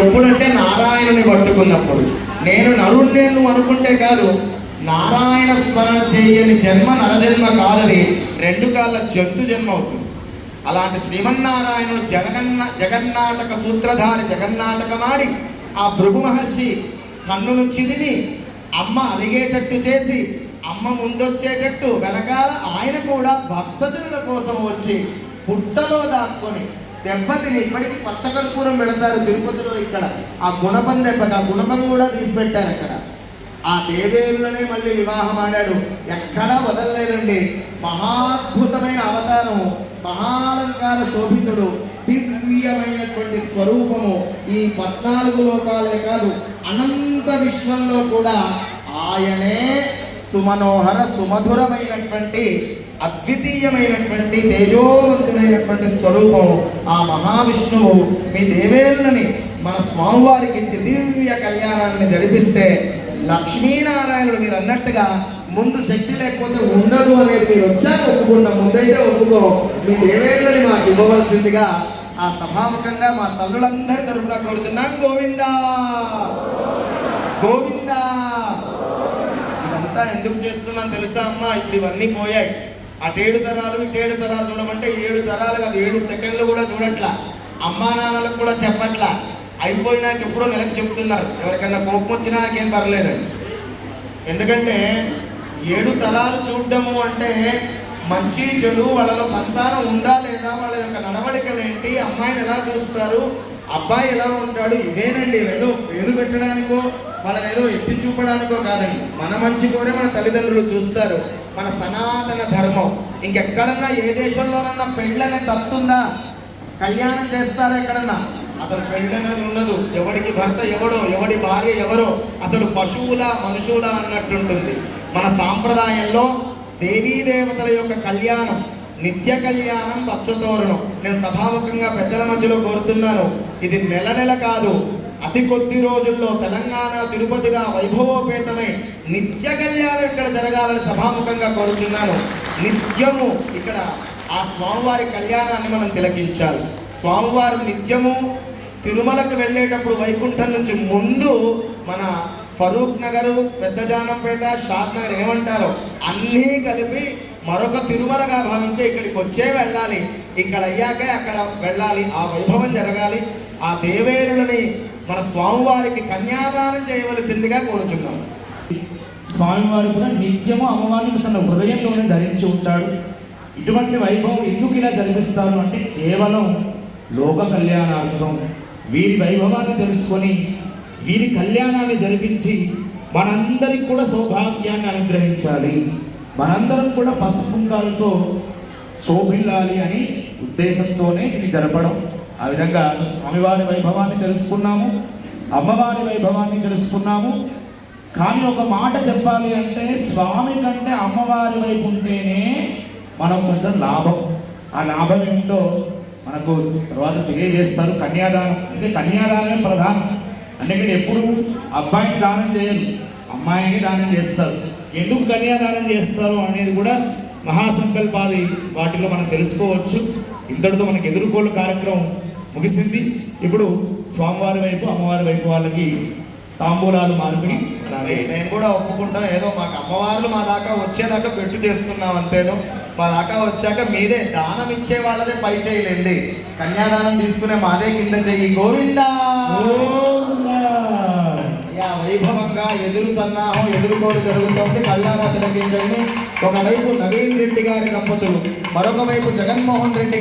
ఎప్పుడంటే నారాయణుని పట్టుకున్నప్పుడు. నేను నరుణ్ణి నువ్వు అనుకుంటే కాదు నారాయణ స్మరణ చేయని జన్మ నరజన్మ కాదని రెండు కాళ్ళ జంతు జన్మ అవుతుంది. అలాంటి శ్రీమన్నారాయణుడు జగన్న జగన్నాటక సూత్రధారి జగన్నాటకమాడి ఆ భృగు మహర్షి కన్నును చిదిమి అమ్మ అలిగేటట్టు చేసి అమ్మ ముందొచ్చేటట్టు వెనకాల ఆయన కూడా భక్తజనుల కోసం వచ్చి పుట్టలో దాక్కొని దెబ్బతిని ఇప్పటికీ పచ్చకర్పూరం పెడతారు తిరుపతిలో ఇక్కడ. ఆ గుణపం దెబ్బకి ఆ గుణపం కూడా తీసిపెట్టారు అక్కడ. ఆ దేవేరులనే మళ్ళీ వివాహం ఆడాడు. ఎక్కడా వదలలేదండి. మహాద్భుతమైన అవతారం మహాలంకార శోభితుడు దివ్యమైనటువంటి స్వరూపము ఈ పద్నాలుగు లోకాలే కాదు అనంత విశ్వంలో కూడా ఆయనే సుమనోహర సుమధురమైనటువంటి అద్వితీయమైనటువంటి తేజోవంతుడైనటువంటి స్వరూపం ఆ మహావిష్ణువు. మీ దేవేళ్ళని మన స్వామివారికి ఇచ్చి దివ్య కళ్యాణాన్ని జరిపిస్తే లక్ష్మీనారాయణుడు మీరు అన్నట్టుగా ముందు శక్తి లేకపోతే ఉండదు అనేది మీరు వచ్చాక ఒప్పుకున్న ముందైతే ఒప్పుకో. మీ దేవేళ్ళని మాకు ఇవ్వవలసిందిగా ఆ సభాముఖంగా మా తల్లులందరి తరఫున కోరుతున్నాం. గోవిందా! గోవిందా! అంతా ఎందుకు చేస్తున్నాను తెలుసా అమ్మా? ఇప్పుడు ఇవన్నీ పోయాయి. అటేడు తరాలు ఇటేడు తరాలు చూడమంటే ఏడు తరాలు కాదు ఏడు సెకండ్లు కూడా చూడట్లా. అమ్మా నాన్నలకు కూడా చెప్పట్లా. అయిపోయినాక ఎప్పుడో నెలకు చెప్తున్నారు. ఎవరికన్నా కోపం వచ్చినా నాకేం పర్లేదండి. ఎందుకంటే ఏడు తరాలు చూడడము అంటే మంచి చెడు వాళ్ళలో సంతానం ఉందా లేదా వాళ్ళ యొక్క నడవడికలు ఏంటి అమ్మాయిని ఎలా చూస్తారు అబ్బాయి ఎలా ఉంటాడు ఇవేనండి ఏదో పేరు పెట్టడానికో వాళ్ళని ఏదో ఎత్తి చూపడానికో కాదండి. మన మంచి కోరే మన తల్లిదండ్రులు చూస్తారు. మన సనాతన ధర్మం. ఇంకెక్కడన్నా ఏ దేశంలోనన్నా పెళ్ళనే తప్పుందా? కళ్యాణం చేస్తారా ఎక్కడన్నా? అసలు పెళ్ళి అనేది ఉండదు. ఎవడికి భర్త ఎవడో ఎవడి భార్య ఎవరో అసలు పశువుల మనుషుల అన్నట్టుంటుంది. మన సాంప్రదాయంలో దేవీ దేవతల యొక్క కళ్యాణం నిత్య కళ్యాణం పచ్చతోరణం నేను సభాముఖంగా పెద్దల మధ్యలో కోరుతున్నాను. ఇది నెల నెల కాదు. అతి కొద్ది రోజుల్లో తెలంగాణ తిరుపతిగా వైభవోపేతమై నిత్య కళ్యాణం ఇక్కడ జరగాలని సభాముఖంగా కోరుచున్నాను. నిత్యము ఇక్కడ ఆ స్వామివారి కళ్యాణాన్ని మనం తిలకించాలి. స్వామివారు నిత్యము తిరుమలకు వెళ్ళేటప్పుడు వైకుంఠం నుంచి ముందు మన ఫరూక్ నగరు పెద్దజానంపేట షాద్ నగర్ ఏమంటారో అన్నీ కలిపి మరొక తిరుమలగా భావించే ఇక్కడికి వచ్చే వెళ్ళాలి. ఇక్కడ అయ్యాకే అక్కడ వెళ్ళాలి. ఆ వైభవం జరగాలి. ఆ దేవేరులని మన స్వామివారికి కన్యాదానం చేయవలసిందిగా కోరుచున్నాం. స్వామివారు కూడా నిత్యము అమ్మవారిని తన హృదయంలోనే ధరించి ఉంటాడు. ఇటువంటి వైభవం ఎందుకు ఇలా జరిపిస్తారు అంటే కేవలం లోక కళ్యాణార్థం. వీరి వైభవాన్ని తెలుసుకొని వీరి కళ్యాణాన్ని జరిపించి మనందరికి కూడా సౌభాగ్యాన్ని అనుగ్రహించాలి. మనందరం కూడా పసుపుంగాలతో శోభిల్లాలి అని ఉద్దేశంతోనే ఇది జరపడం. ఆ విధంగా స్వామివారి వైభవాన్ని తెలుసుకున్నాము అమ్మవారి వైభవాన్ని తెలుసుకున్నాము. కానీ ఒక మాట చెప్పాలి అంటే స్వామి కంటే అమ్మవారి వైపు ఉంటేనే మనం కొంచెం లాభం. ఆ లాభం ఏమిటో మనకు తర్వాత తెలియజేస్తారు కన్యాదానం. అంటే కన్యాదానమే ప్రధానం. అందుకని ఎప్పుడు అబ్బాయికి దానం చేయరు. అమ్మాయికి దానం చేస్తారు. ఎందుకు కన్యాదానం చేస్తారు అనేది కూడా మహాసంకల్పాది వాటిలో మనం తెలుసుకోవచ్చు. ఇంతటితో మనకి ఎదుర్కోలు కార్యక్రమం ముగిసింది. ఇప్పుడు స్వామివారి వైపు అమ్మవారి వైపు వాళ్ళకి తాంబూలాలు మార్పిడి మేము కూడా ఒప్పుకుంటాం. ఏదో మాకు అమ్మవార్లు మా దాకా వచ్చేదాకా పెట్టు చేసుకున్నాం అంతేను. మా దాకా వచ్చాక మీదే దానం ఇచ్చే వాళ్ళదే పై చేయలేండి. కన్యాదానం తీసుకునే మాదే కింద చెయ్యి గోవిందా! గోవిందా. వైభవంగా ఎదురు సన్నాహం ఎదుర్కోవడం జరుగుతోంది కళ్ళారా తిలకించండి ఒకవైపు నవీన్ రెడ్డి గారి దంపతులు మరొక వైపు జగన్మోహన్ రెడ్డి